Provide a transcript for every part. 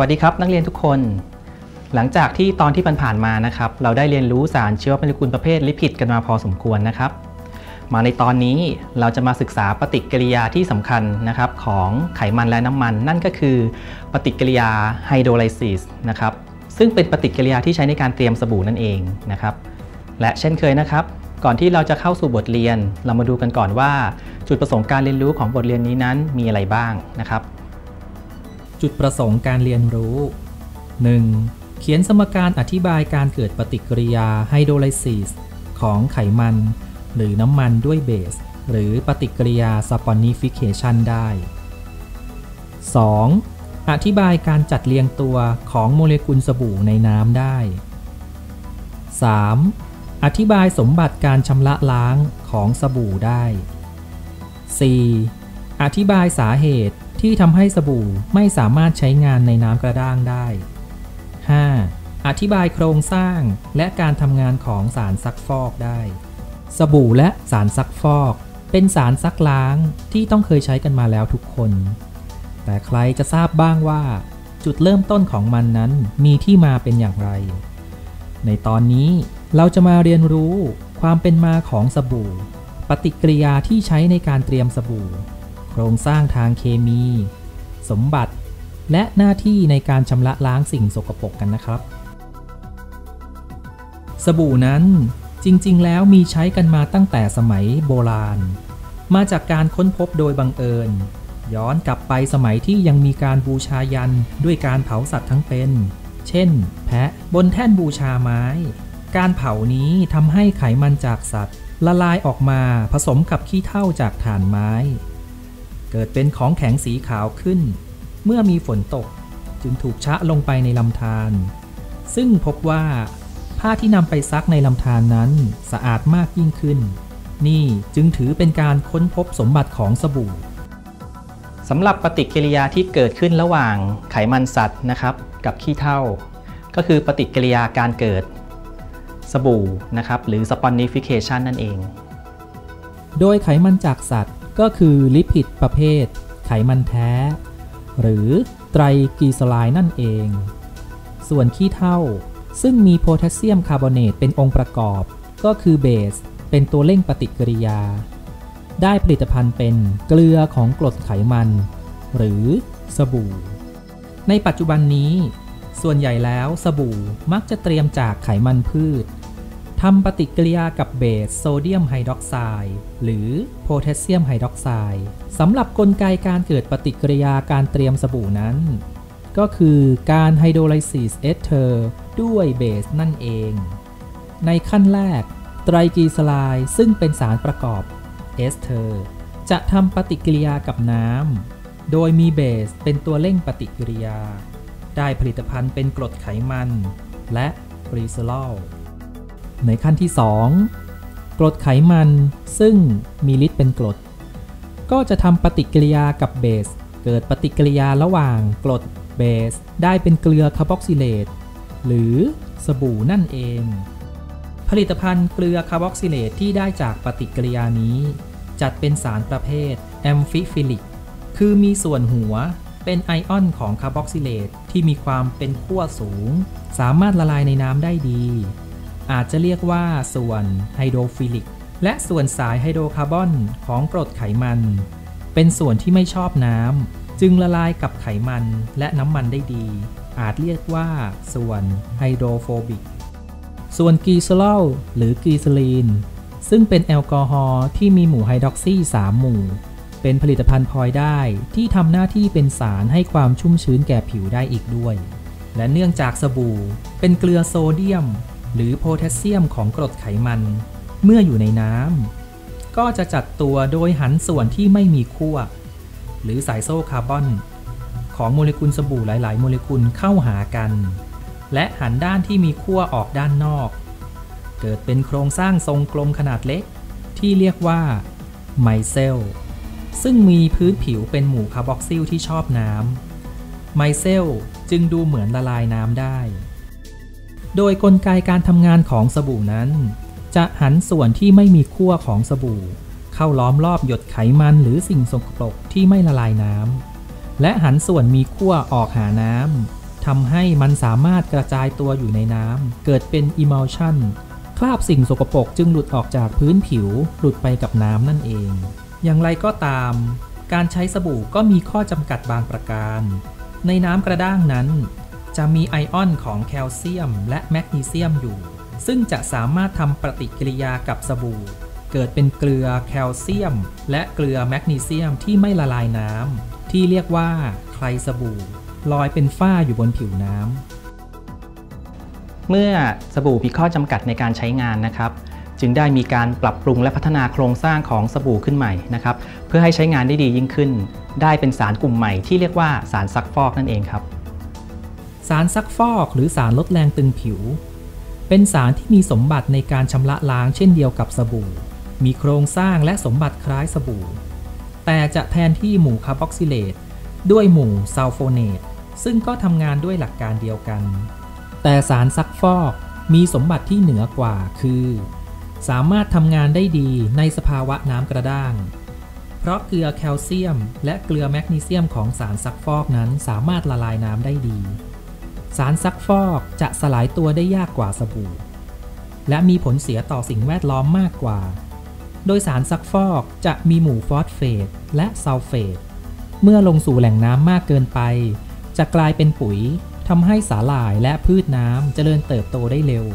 วัสดีครับ นักเรียนทุกคน หลังจากที่ตอนที่ผ่านๆมานะครับ เราได้เรียนรู้สารเชื้อโมเลกุลประเภทลิพิดกันมาพอสมควรนะครับ มาในตอนนี้เราจะมาศึกษาปฏิกิริยาที่สำคัญนะครับของไขมันและน้ำมัน นั่นก็คือปฏิกิริยาไฮโดรไลซิสนะครับซึ่งเป็นปฏิกิริยาที่ใช้ในการเตรียมสบู่นั่นเองนะครับ และเช่นเคยนะครับ ก่อนที่เราจะเข้าสู่บทเรียน เรามาดูกันก่อนว่า จุดประสงค์การเรียนรู้ของบทเรียนนี้นั้นมีอะไรบ้างนะครับ จุดประสงค์การเรียนรู้ 1. เขียนสมการอธิบายการเกิดปฏิกิริยาไฮโดรไลซิสของไขมัน หรือน้ำมันด้วยเบส หรือปฏิกิริยาสปอนนิฟิเคชันได้ 2. อธิบายการจัดเรียงตัวของโมเลกุลสบู่ในน้ำได้ 3. อธิบายสมบัติการชำระล้างของสบู่ได้ 4. อธิบายสาเหตุ ที่ทำให้สบู่ไม่สามารถใช้งานในน้ำกระด้างได้ 5. อธิบายโครงสร้างและการทำงานของสารซักฟอกได้ สบู่และสารซักฟอก เป็นสารซักล้างที่ต้องเคยใช้กันมาแล้วทุกคน แต่ใครจะทราบบ้างว่า จุดเริ่มต้นของมันนั้นมีที่มาเป็นอย่างไร ในตอนนี้เราจะมาเรียนรู้ความเป็นมาของสบู่ ปฏิกิริยาที่ใช้ในการเตรียมสบู่ โครงสร้างทางเคมี สมบัติ และหน้าที่ในการชำระล้างสิ่งสกปรกกันนะครับ สบู่นั้นจริงๆ แล้วมีใช้กันมาตั้งแต่สมัยโบราณ มาจากการค้นพบโดยบังเอิญ ย้อนกลับไปสมัยที่ยังมีการบูชายันด้วยการเผาสัตว์ทั้งเป็น เช่น แพะบนแท่นบูชาไม้ การเผานี้ทำให้ไขมันจากสัตว์ ละลายออกมาผสมกับขี้เถ้าจากถ่านไม้ เกิดเป็นของแข็งสีขาวขึ้น เมื่อมีฝนตกจึงถูกชะลงไปในลำธารซึ่งพบว่าผ้าที่นำไปซักในลำธารนนั้นสะอาดมากยิ่งขึ้น นี่จึงถือเป็นการค้นพบสมบัติของสบู่สำหรับปฏิกิริยาที่เกิดขึ้นระหว่างไขมันสัตว์นะครับ กับขี้เถ้า ก็คือปฏิกิริยาการเกิดสบู่นะครับ หรือสปอนนิฟิเคชันนั่นเอง โดยไขมันจากสัตว์ ก็คือลิพิดประเภท ไขมันแท้ หรือไตรกลีเซอไรด์นั่นเอง ส่วนขี้เถ้าซึ่งมีโพแทสเซียมคาร์บอเนตเป็นองค์ประกอบ ก็คือเบส เป็นตัวเร่งปฏิกิริยา ได้ผลิตภัณฑ์เป็นเกลือของกรดไขมัน หรือสบู่ ในปัจจุบันนี้ ส่วนใหญ่แล้วสบู่มักจะเตรียมจากไขมันพืช ทำปฏิกิริยากับเบสโซเดียมไฮดรอกไซด์หรือโพแทสเซียมไฮดรอกไซด์สำหรับกลไกการเกิดปฏิกิริยาการเตรียมสบู่นั้น ก็คือการไฮโดรไลซิสเอสเทอร์ด้วยเบสนั่นเอง ในขั้นแรก ไตรกลีเซไรด์ซึ่งเป็นสารประกอบเอสเทอร์จะทำปฏิกิริยากับน้ำโดยมีเบสเป็นตัวเร่งปฏิกิริยา ได้ผลิตภัณฑ์เป็นกรดไขมัน และกรีเซอรอล ในขั้นที่ 2 กรดไขมันซึ่งมีฤทธิ์เป็นกรด ก็จะทำปฏิกิริยากับเบส เกิดปฏิกิริยาระหว่างกรดเบส ได้เป็นเกลือคาร์บอกซิเลตหรือสบู่นั่นเอง ผลิตภัณฑ์เกลือคาร์บอกซิเลตที่ได้จากปฏิกิริยานี้ จัดเป็นสารประเภทแอมฟิฟิลิก คือมีส่วนหัวเป็นไอออนของคาร์บอกซิเลตที่มีความเป็นขั้วสูง สามารถละลายในน้ำได้ดี อาจจะเรียกว่าส่วนไฮโดรฟิลิก และส่วนสายไฮโดรคาร์บอนของกรดไขมัน เป็นส่วนที่ไม่ชอบน้ำจึงละลายกับไขมันและน้ำมันได้ดี อาจเรียกว่าส่วนไฮโดรโฟบิก ส่วนกีซอลอลหรือกีซลีน ซึ่งเป็นแอลกอฮอล์ที่มีหมู่ไฮดรอกซี่3หมู่ เป็นผลิตภัณฑ์พลอยได้ที่ทำหน้าที่เป็นสารให้ความชุ่มชื้นแก่ผิวได้อีกด้วยและเนื่องจากสบู่เป็นเกลือโซเดียม หรือโพแทสเซียมของกรดไขมัน เมื่ออยู่ในน้ำก็จะจัดตัวโดยหันส่วนที่ไม่มีขั้วหรือสายโซ่คาร์บอน ของโมเลกุลสบู่หลาย ๆ โมเลกุลเข้าหากัน และหันด้านที่มีขั้วออกด้านนอก เกิดเป็นโครงสร้างทรงกลมขนาดเล็ก ที่เรียกว่าไมเซลซึ่งมีพื้นผิวเป็นหมู่คาร์บอกซิลที่ชอบน้ำไมเซลจึงดูเหมือนละลายน้ำได้ โดยกลไกการทำงานของสบู่นั้น จะหันส่วนที่ไม่มีขั้วของสบู่ เข้าล้อมรอบหยดไขมันหรือสิ่งสกปรกที่ไม่ละลายน้ำและหันส่วนมีขั้วออกหาน้ำทำให้มันสามารถกระจายตัวอยู่ในน้ำเกิดเป็น emulsion คราบสิ่งสกปรกจึงหลุดออกจากพื้นผิวหลุดไปกับน้ำนั่นเอง อย่างไรก็ตาม การใช้สบู่ก็มีข้อจำกัดบางประการ ในน้ำกระด้างนั้น จะมีไอออนของแคลเซียมและแมกนีเซียมอยู่ ซึ่งจะสามารถทำปฏิกิริยากับสบู่ เกิดเป็นเกลือแคลเซียม และเกลือแมกนีเซียมที่ไม่ละลายน้ำที่เรียกว่าไคลสบู่ลอยเป็นฝ้าอยู่บนผิวน้ำเมื่อสบู่มีข้อจำกัดในการใช้งานนะครับจึงได้มีการปรับปรุงและพัฒนาโครงสร้างของสบู่ขึ้นใหม่นะครับเพื่อให้ใช้งานได้ดียิ่งขึ้น ได้เป็นสารกลุ่มใหม่ที่เรียกว่าสารซักฟอกนั่นเองครับ สารซักฟอกหรือสารลดแรงตึงผิว เป็นสารที่มีสมบัติในการชำระล้างเช่นเดียวกับสบู่ มีโครงสร้างและสมบัติคล้ายสบู่ แต่จะแทนที่หมู่คาร์บอกซิเลตด้วยหมู่ซัลโฟเนตซึ่งก็ทำงานด้วยหลักการเดียวกัน แต่สารซักฟอกมีสมบัติที่เหนือกว่าคือ สามารถทำงานได้ดีในสภาวะน้ำกระด้าง เพราะเกลือแคลเซียม และเกลือแมกนีเซียมของสารซักฟอกนั้นสามารถละลายน้ำได้ดี สารซักฟอกจะสลายตัวได้ยากกว่าสบู่ และมีผลเสียต่อสิ่งแวดล้อมมากกว่า โดยสารซักฟอกจะมีหมู่ฟอสเฟตและซัลเฟต เมื่อลงสู่แหล่งน้ำมากเกินไป จะกลายเป็นปุ๋ยทำให้สาหร่ายและพืชน้ำเจริญเติบโตได้เร็ว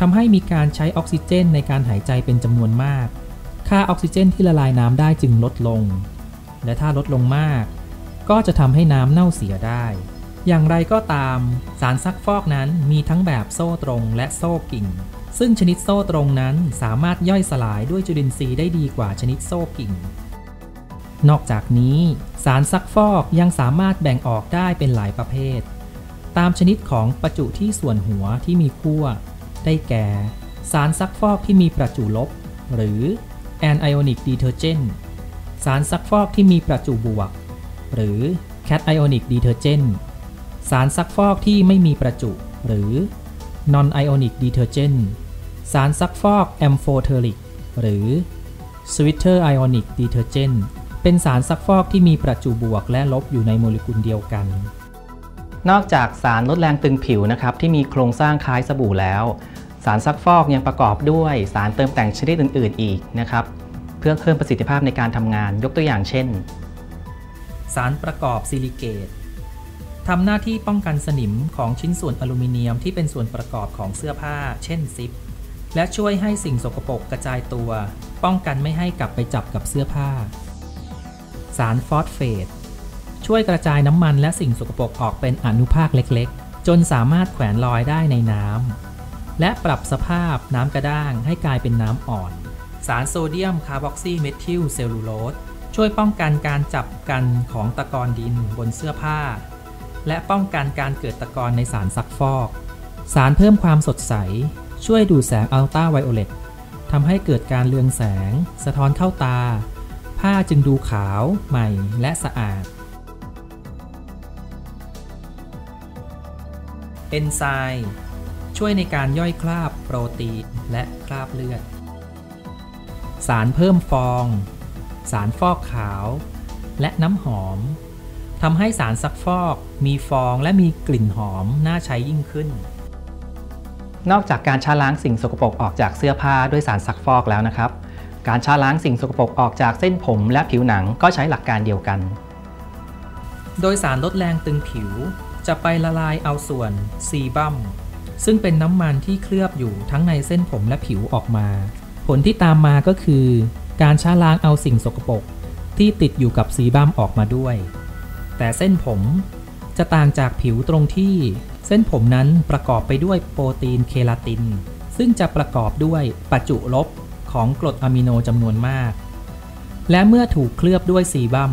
ทำให้มีการใช้ออกซิเจนในการหายใจเป็นจำนวนมาก ค่าออกซิเจนที่ละลายน้ำได้จึงลดลง และถ้าลดลงมาก ก็จะทำให้น้ำเน่าเสียได้ อย่างไรก็ตาม สารซักฟอกนั้นมีทั้งแบบโซ่ตรงและโซ่กิ่ง ซึ่งชนิดโซ่ตรงนั้นสามารถย่อยสลายด้วยจุลินทรีย์ได้ดีกว่าชนิดโซ่กิ่ง นอกจากนี้ สารซักฟอกยังสามารถแบ่งออกได้เป็นหลายประเภท ตามชนิดของประจุที่ส่วนหัวที่มีขั้ว ได้แก่ สารซักฟอกที่มีประจุลบ หรือ anionic detergent สารซักฟอกที่มีประจุบวก หรือ cationic detergent สารซักฟอกที่ไม่มีประจุ หรือ non ionic detergent สารซักฟอก amphoteric หรือ sweeter ionic detergent เป็นสารซักฟอกที่มีประจุบวกและลบอยู่ในโมเลกุลเดียวกัน นอกจากสารลดแรงตึงผิวนะครับที่มีโครงสร้างคล้ายสบู่แล้ว สารซักฟอกยังประกอบด้วยสารเติมแต่งชนิดอื่น ๆ อีกนะครับเพื่อเพิ่มประสิทธิภาพในการทำงานยกตัวอย่างเช่น สารประกอบซิลิเกต ทำหน้าที่ป้องกันสนิมของชิ้นส่วนอลูมิเนียมที่เป็นส่วนประกอบของเสื้อผ้า เช่นซิป และช่วยให้สิ่งสกปรกกระจายตัว ป้องกันไม่ให้กลับไปจับกับเสื้อผ้า สารฟอสเฟต ช่วยกระจายน้ำมันและสิ่งสกปรกออกเป็นอนุภาคเล็กๆ จนสามารถแขวนลอยได้ในน้ำ และปรับสภาพน้ำกระด้างให้กลายเป็นน้ำอ่อน สารโซเดียมคาร์บอกซีเมทิลเซลลูโลสช่วยป้องกันการจับกันของตะกอนดินบนเสื้อผ้า และป้องกันการเกิดตะกอนในสารซักฟอก สารเพิ่มความสดใส ช่วยดูดแสงอัลตราไวโอเลตทำให้เกิดการเลืองแสง สะท้อนเข้าตา ผ้าจึงดูขาว ใหม่และสะอาด เอนไซม์ช่วยในการย่อยคราบโปรตีนและคราบเลือด สารเพิ่มฟอง สารฟอกขาว และน้ำหอม ทำให้สารซักฟอก มีฟองและมีกลิ่นหอมน่าใช้ยิ่งขึ้น นอกจากการชาล้างสิ่งสกปรกออกจากเสื้อผ้าด้วยสารซักฟอกแล้วนะครับ การชาล้างสิ่งสกปรกออกจากเส้นผมและผิวหนังก็ใช้หลักการเดียวกัน โดยสารลดแรงตึงผิว จะไปละลายเอาส่วนซีบัมซึ่งเป็นน้ำมันที่เคลือบอยู่ทั้งในเส้นผมและผิวออกมา ผลที่ตามมาก็คือ การชาล้างเอาสิ่งสกปรกที่ติดอยู่กับซีบัมออกมาด้วย แต่เส้นผมจะต่างจากผิวตรงที่ เส้นผมนั้นประกอบไปด้วยโปรตีนเคลาติน ซึ่งจะประกอบด้วยประจุลบของกรดอะมิโนจำนวนมาก และเมื่อถูกเคลือบด้วยซีบัม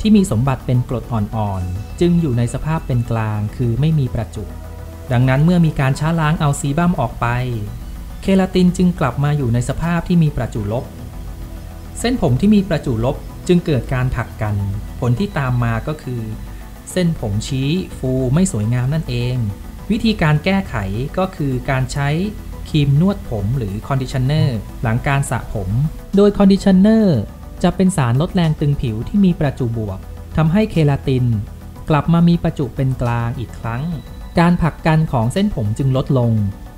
ที่มีสมบัติเป็นกรดอ่อนๆ จึงอยู่ในสภาพเป็นกลางคือไม่มีประจุ ดังนั้นเมื่อมีการช้าล้างเอาซีบัมออกไป เคลาตินจึงกลับมาอยู่ในสภาพที่มีประจุลบ เส้นผมที่มีประจุลบ จึงเกิดการผักกัน ผลที่ตามมาก็คือ เส้นผมชี้ฟูไม่สวยงามนั่นเอง วิธีการแก้ไขก็คือการใช้ครีมนวดผมหรือคอนดิชเนอร์หลังการสระผม โดยคอนดิชเนอร์จะเป็นสารลดแรงตึงผิวที่มีประจุบวกทำให้เคลาติน กลับมามีประจุเป็นกลางอีกครั้ง การผักกันของเส้นผมจึงลดลง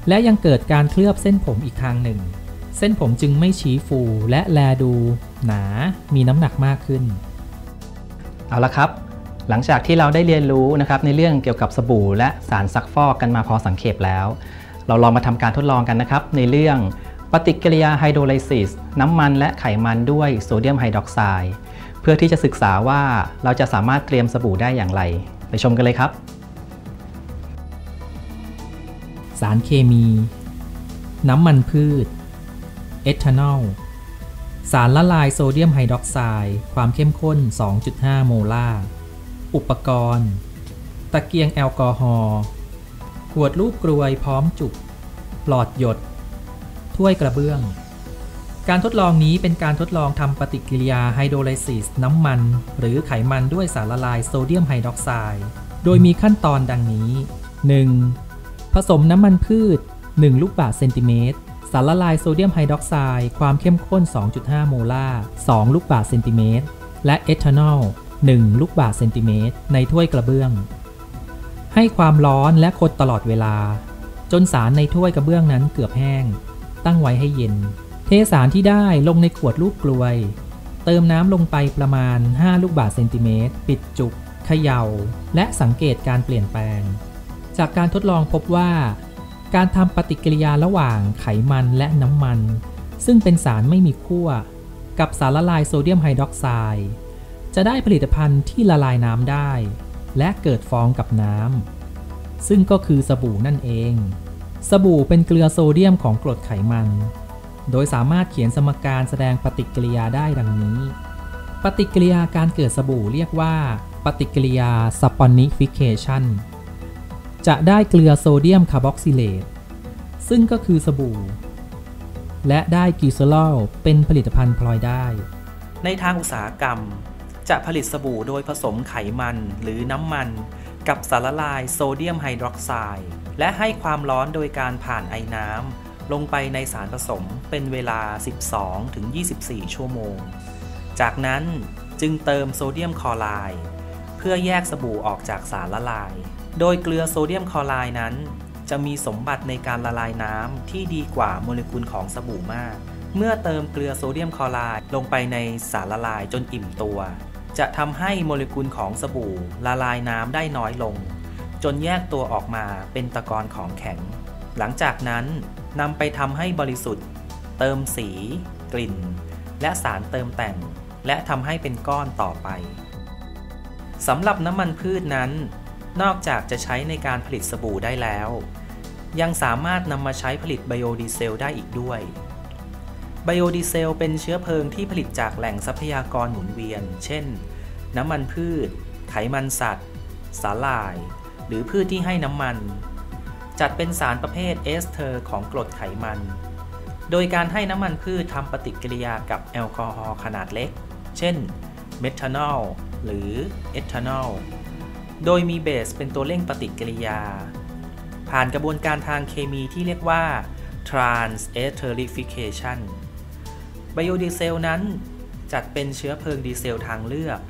และยังเกิดการเคลือบเส้นผมอีกทางหนึ่ง เส้นผมจึงไม่ชี้ฟูและแลดูหนามีน้ำหนักมากขึ้น เอาละครับ หลังจากที่เราได้เรียนรู้นะครับในเรื่องเกี่ยวกับสบู่และสารซักฟอกกันมาพอสังเขปแล้ว เราลองมาทำการทดลองกันนะครับ ในเรื่องปฏิกิริยาไฮโดรไลซิสน้ำมันและไขมันด้วยโซเดียมไฮดรอกไซด์เพื่อที่จะศึกษาว่าเราจะสามารถเตรียมสบู่ได้อย่างไร ไปชมกันเลยครับ สารเคมี น้ำมันพืช เอทานอล สารละลายโซเดียมไฮดรอกไซด์ความเข้มข้น 2.5 โมลาร์ อุปกรณ์ ตะเกียงแอลกอฮอล์ขวดลูกกรวยพร้อมจุก หลอดหยด ถ้วยกระเบื้อง การทดลองนี้เป็นการทดลองทำปฏิกิริยาไฮโดรไลซิสน้ำมัน หรือไขมันด้วยสารละลายโซเดียมไฮดรอกไซด์ โดยมีขั้นตอนดังนี้ 1. ผสมน้ำมันพืช 1 ลูกบาศก์เซนติเมตร สารละลายโซเดียมไฮดรอกไซด์ความเข้มข้น 2.5 โมลาร์ 2 ลูกบาศก์เซนติเมตร และเอทานอล 1 ลูกบาศก์เซนติเมตร ในถ้วยกระเบื้อง ให้ความร้อนและคนตลอดเวลา จนสารในถ้วยกระเบื้องนั้นเกือบแห้ง ตั้งไว้ให้เย็น เทสารที่ได้ลงในขวดลูกกลวย เติมน้ำลงไปประมาณ 5 ลูกบาศก์เซนติเมตร ปิดจุกเขยา่า และสังเกตการเปลี่ยนแปลง จากการทดลองพบว่า การทำปฏิกิริยาระหว่างไขมันและน้ำมัน ซึ่งเป็นสารไม่มีขั้ว กับสารละลายโซเดียมไฮดรอกไซด์จะได้ผลิตภัณฑ์ที่ละลายน้ำได้ และเกิดฟองกับน้ำซึ่งก็คือสบู่นั่นเอง สบู่เป็นเกลือโซเดียมของกรดไขมัน โดยสามารถเขียนสมการแสดงปฏิกิริยาได้ดังนี้ ปฏิกิริยาการเกิดสบู่เรียกว่า ปฏิกิริยาสปอนนิฟิเคชัน จะได้เกลือโซเดียมคาร์บอกซิเลตซึ่งก็คือสบู่ และได้กิโซลอลเป็นผลิตภัณฑ์พลอยได้ ในทางอุตสาหกรรม จะผลิตสบู่โดยผสมไขมันหรือน้ำมัน กับสารละลายโซเดียมไฮดรอกไซด์และให้ความร้อนโดยการผ่านไอน้ำลงไปในสารผสมเป็นเวลา 12-24 ชั่วโมง จากนั้นจึงเติมโซเดียมคลอไรด์ เพื่อแยกสบู่ออกจากสารละลาย โดยเกลือโซเดียมคลอไรด์นั้น จะมีสมบัติในการละลายน้ำที่ดีกว่าโมเลกุลของสบู่มาก เมื่อเติมเกลือโซเดียมคลอไรด์ลงไปในสารละลายจนอิ่มตัว จะทำให้โมเลกุลของสบู่ละลายน้ำได้น้อยลง จนแยกตัวออกมาเป็นตะกอนของแข็ง หลังจากนั้นนำไปทำให้บริสุทธิ์ เติมสี กลิ่น และสารเติมแต่ง และทำให้เป็นก้อนต่อไป สำหรับน้ำมันพืชนั้น นอกจากจะใช้ในการผลิตสบู่ได้แล้ว ยังสามารถนำมาใช้ผลิตไบโอดีเซลได้อีกด้วย ไบโอดีเซลเป็นเชื้อเพลิงที่ผลิตจากแหล่งทรัพยากรหมุนเวียน เช่น น้ำมันพืช ไขมันสัตว์ สาหร่าย หรือพืชที่ให้น้ำมัน จัดเป็นสารประเภทเอสเทอร์ของกรดไขมัน โดยการให้น้ำมันพืชทำปฏิกิริยากับแอลกอฮอล์ขนาดเล็ก เช่น เมทานอล หรือเอทานอลโดยมีเบสเป็นตัวเร่งปฏิกิริยา ผ่านกระบวนการทางเคมีที่เรียกว่า trans esterification ไบโอดีเซลนั้นจัดเป็นเชื้อเพลิงดีเซลทางเลือก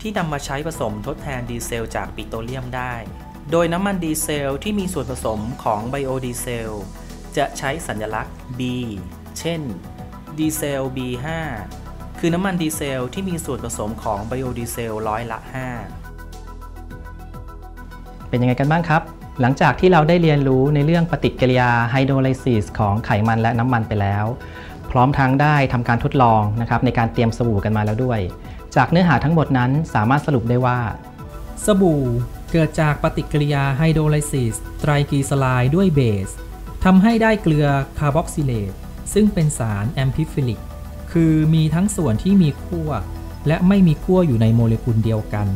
ที่นำมาใช้ผสมทดแทนดีเซลจากปิโตรเลียมได้ โดยน้ำมันดีเซลที่มีส่วนผสมของไบโอดีเซลจะใช้สัญลักษณ์ B เช่น ดีเซล B5 คือน้ำมันดีเซลที่มีส่วนผสมของไบโอดีเซลร้อยละ 5 เป็นยังไงกันบ้างครับ หลังจากที่เราได้เรียนรู้ในเรื่องปฏิกิริยาไฮโดรไลซิสของไขมันและน้ำมันไปแล้ว พร้อมทั้งได้ทำการทดลองนะครับในการเตรียมสบู่กันมาแล้วด้วย จากเนื้อหาทั้งหมดนั้นสามารถสรุปได้ว่า สบู่เกิดจากปฏิกิริยาไฮโดรไลซิสไตรกลีเซอไรด์ด้วยเบสทำให้ได้เกลือคาร์บอกซิเลตซึ่งเป็นสารแอมพิฟิลิก คือมีทั้งส่วนที่มีขั้วและไม่มีขั้วอยู่ในโมเลกุลเดียวกัน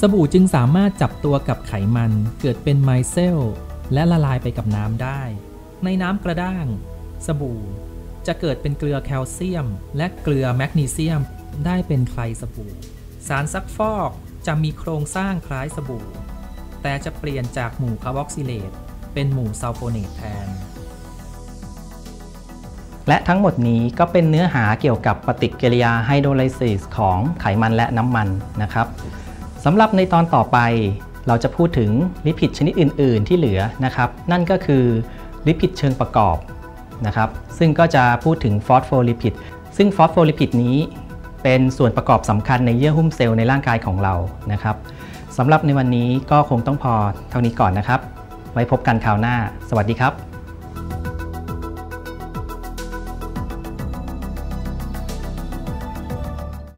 สบู่จึงสามารถจับตัวกับไขมันเกิดเป็นไมเซลและละลายไปกับน้ำได้ ในน้ำกระด้าง สบู่ จะเกิดเป็นเกลือแคลเซียม และเกลือแมกนีเซียมได้เป็นไคลสบู่ สารซักฟอกจะมีโครงสร้างคล้ายสบู่ แต่จะเปลี่ยนจากหมู่คาร์บอกซิเลตเป็นหมู่ซัลโฟเนตแทน และทั้งหมดนี้ก็เป็นเนื้อหาเกี่ยวกับปฏิกิริยาไฮโดรไลซิสของไขมันและน้ำมันนะครับสำหรับในตอนต่อไป เราจะพูดถึงลิพิดชนิดอื่น ๆ ที่เหลือนะครับ นั่นก็คือลิพิดเชิงประกอบนะครับ ซึ่งก็จะพูดถึงฟอสโฟลิพิดซึ่งฟอสโฟลิพิดนี้เป็นส่วนประกอบสำคัญในเยื่อหุ้มเซลล์ในร่างกายของเรานะครับสำหรับในวันนี้ก็คงต้องพอเท่านี้ก่อนนะครับ ไว้พบกันคราวหน้า สวัสดีครับ